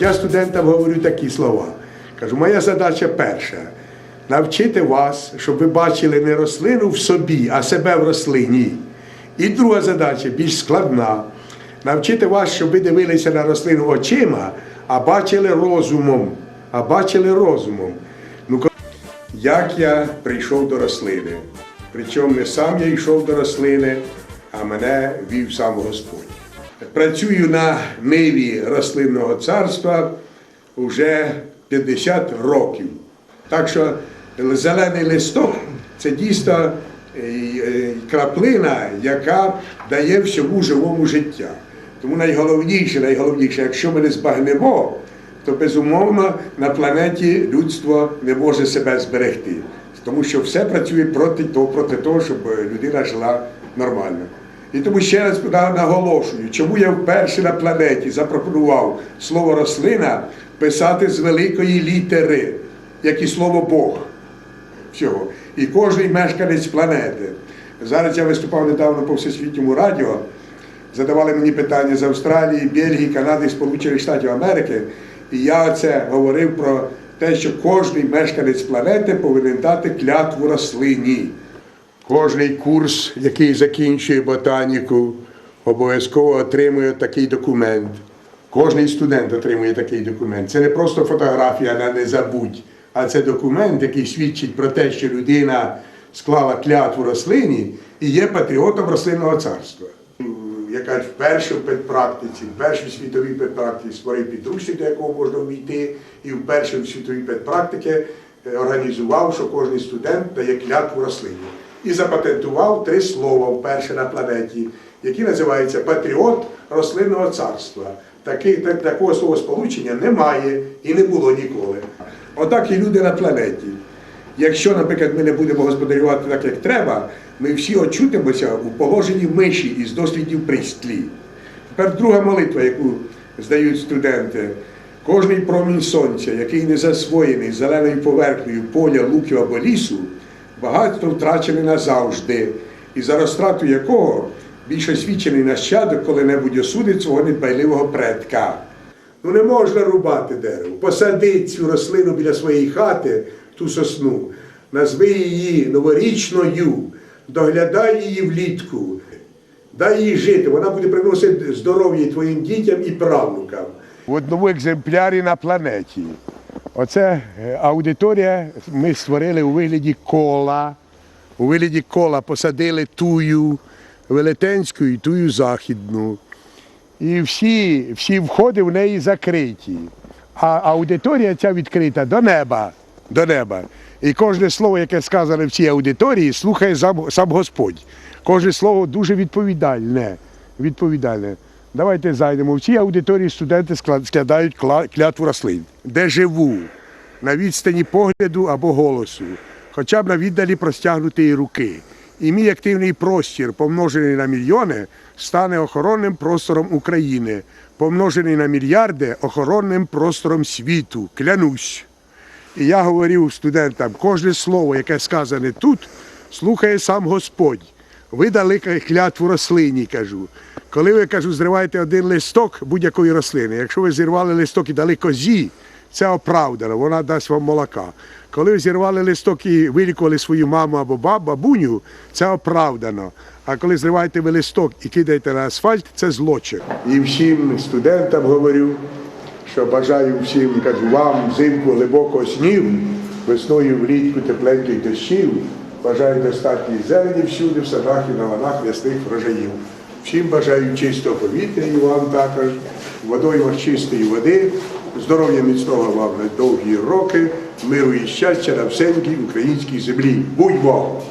Я студентам говорю такі слова. Кажу, моя задача перша навчити вас, щоб ви бачили не рослину в собі, а себе в рослині. І друга задача більш складна. Навчити вас, щоб ви дивилися на рослину очима, а бачили розумом. А бачили розумом. Ну, як я прийшов до рослини. Причому не сам я йшов до рослини, а мене вів сам Господь. Працюю на ниві рослинного царства вже 50 років. Так що зелений листок це дійсно е, е, краплина, яка дає всьому живому життя. Тому найголовніше, найголовніше, якщо ми не збагнемо, то безумовно на планеті людство не може себе зберегти. Тому що все працює проти того, проти того, щоб людина жила нормально. І тому ще раз наголошую, чому я вперше на планеті запропонував слово рослина писати з великої літери, як і слово Бог всього. І кожен мешканець планети. Зараз я виступав недавно по всесвітньому радіо. Задавали мені питання з Австралії, Бельгії, Канади, Сполучених Штатів Америки. І я це говорив про те, що кожен мешканець планети повинен дати клятву рослині. Кожний курс, який закінчує ботаніку, обов'язково отримує такий документ. Кожний студент отримує такий документ. Це не просто фотографія на не забудь, а це документ, який свідчить про те, що людина склала клятву рослині і є патріотом рослинного царства. Яка вперше в педпрактиці, вперше в світовій педпрактиці створив підручник, до якого можна ввійти, і вперше в світовій педпрактиці е, організував, що кожен студент дає клятву рослині. І запатентував три слова вперше на планеті, які називаються патріот рослинного царства. Таки, так, такого словосполучення немає і не було ніколи. Отак і люди на планеті. Якщо, наприклад, ми не будемо господарювати так, як треба, ми всі очутимося у положенні миші із дослідів пристлі. Тепер друга молитва, яку здають студенти. Кожний промінь сонця, який не засвоєний зеленою поверхнею поля, луків або лісу, багатство втрачене назавжди, і за розтрату якого більш освічений нащадок коли-небудь осудить свого недбайливого предка. Ну не можна рубати дерево. Посади цю рослину біля своєї хати, ту сосну, назви її новорічною, доглядай її влітку, дай їй жити, вона буде приносити здоров'я твоїм дітям і правнукам. В одному екземплярі на планеті. Оце е, аудиторія ми створили у вигляді кола. У вигляді кола посадили тую велетенську і тую західну. І всі, всі входи в неї закриті. А аудиторія ця відкрита до неба. До неба. І кожне слово, яке сказане в цій аудиторії, слухає сам, Господь. Кожне слово дуже відповідальне. відповідальне. Давайте зайдемо. В цій аудиторії студенти склад- складають клятву рослин, де живу, на відстані погляду або голосу, хоча б на віддалі простягнутої руки. І мій активний простір, помножений на мільйони, стане охоронним простором України, помножений на мільярди охоронним простором світу. Клянусь. І я говорив студентам, кожне слово, яке сказане тут, слухає сам Господь. Ви дали клятву рослині, кажу. Коли ви кажу, зриваєте один листок будь-якої рослини, якщо ви зірвали листок і дали козі, це оправдано, вона дасть вам молока. Коли ви зірвали листок і вилікували свою маму або баб- бабуню, це оправдано. А коли зриваєте ви листок і кидаєте на асфальт, це злочин. І всім студентам говорю, що бажаю всім, кажу, вам взимку глибокого снігу, весною влітку тепленьких дощів. Бажаю достатньої зелені всюди, в садах і на ланах ясних врожаїв. Всім бажаю чистого повітря і вам також, водоймах чистої води, здоров'я міцного вам на довгі роки, миру і щастя на всенькій українській землі. Будьмо!